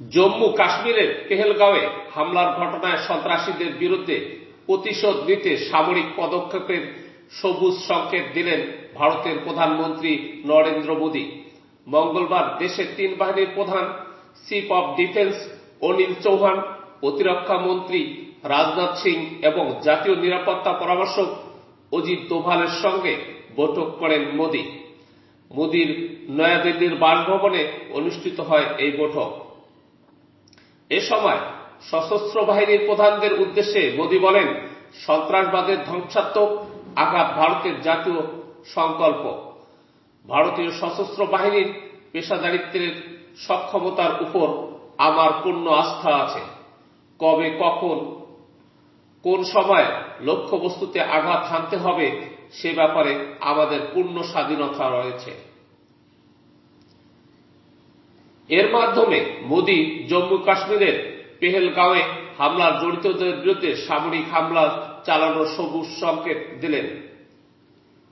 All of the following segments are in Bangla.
জম্মু কাশ্মীরের পেহেলগাঁওয়ে হামলার ঘটনায় সন্ত্রাসীদের বিরুদ্ধে প্রতিশোধ নিতে সামরিক পদক্ষেপের সবুজ সংকেত দিলেন ভারতের প্রধানমন্ত্রী নরেন্দ্র মোদী। মঙ্গলবার দেশের তিন বাহিনীর প্রধান, chief of defence Anil Chauhan, প্রতিরক্ষা মন্ত্রী রাজনাথ সিং এবং জাতীয় নিরাপত্তা পরামর্শক অজিত দোভালের সঙ্গে বৈঠক করেন মোদী। মোদীর নয়াদিল্লির বাসভবনে অনুষ্ঠিত হয় এই বৈঠক। এ সময় সশস্ত্র বাহিনীর প্রধানদের উদ্দেশ্যে মোদী বলেন, সন্ত্রাসবাদের ধ্বংসাত্মক আঘাত ভারতের জাতীয় সংকল্প। ভারতীয় সশস্ত্র বাহিনীর পেশাদারিত্বের সক্ষমতার উপর আমার পূর্ণ আস্থা আছে। কবে, কখন, কোন সময় লক্ষ্যবস্তুতে আঘাত হানতে হবে সে ব্যাপারে আমাদের পূর্ণ স্বাধীনতা রয়েছে। এর মাধ্যমে মোদী জম্মু কাশ্মীরের পেহেলগাঁওয়ে হামলার জড়িতদের বিরুদ্ধে সামরিক হামলা চালানোর সবুজ সংকেত দিলেন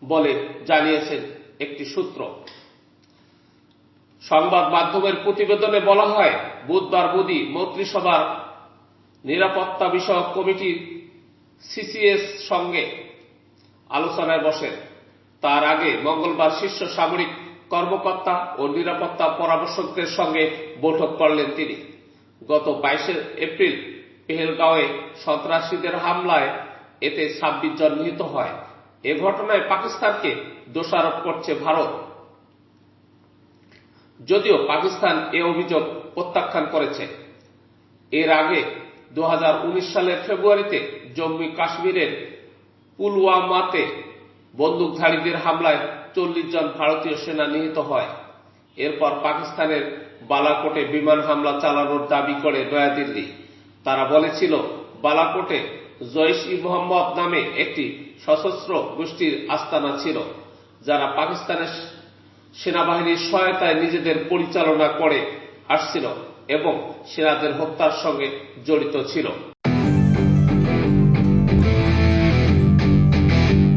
বলে জানিয়েছেন একটি সূত্র। সংবাদ মাধ্যমের প্রতিবেদনে বলা হয়, বুধবার মোদি মন্ত্রিসভার নিরাপত্তা বিষয়ক কমিটির সিসিএস সঙ্গে আলোচনায় বসেন। তার আগে মঙ্গলবার শীর্ষ সামরিক কর্মকর্তা ও নিরাপত্তা পরামর্শকদের সঙ্গে বৈঠক করলেন তিনি। গত বাইশে এপ্রিল পেহেলগাঁওয়ে সন্ত্রাসীদের হামলায় এতে ছাব্বিশ জন নিহত হয়। এ ঘটনায় পাকিস্তানকে দোষারোপ করছে ভারত। যদিও পাকিস্তান এ অভিযোগ প্রত্যাখ্যান করেছে। এর আগে দু হাজার উনিশ সালের ফেব্রুয়ারিতে জম্মু কাশ্মীরের পুলওয়ামাতে বন্দুকধারীদের হামলায় চল্লিশ জন ভারতীয় সেনা নিহত হয়। এরপর পাকিস্তানের বালাকোটে বিমান হামলা চালানোর দাবি করে নয়াদিল্লি। তারা বলেছিল, বালাকোটে জৈশ ই মোহাম্মদ নামে একটি সশস্ত্র গোষ্ঠীর আস্তানা ছিল, যারা পাকিস্তানের সেনাবাহিনীর সহায়তায় নিজেদের পরিচালনা করে আসছিল এবং সেনাদের হত্যার সঙ্গে জড়িত ছিল।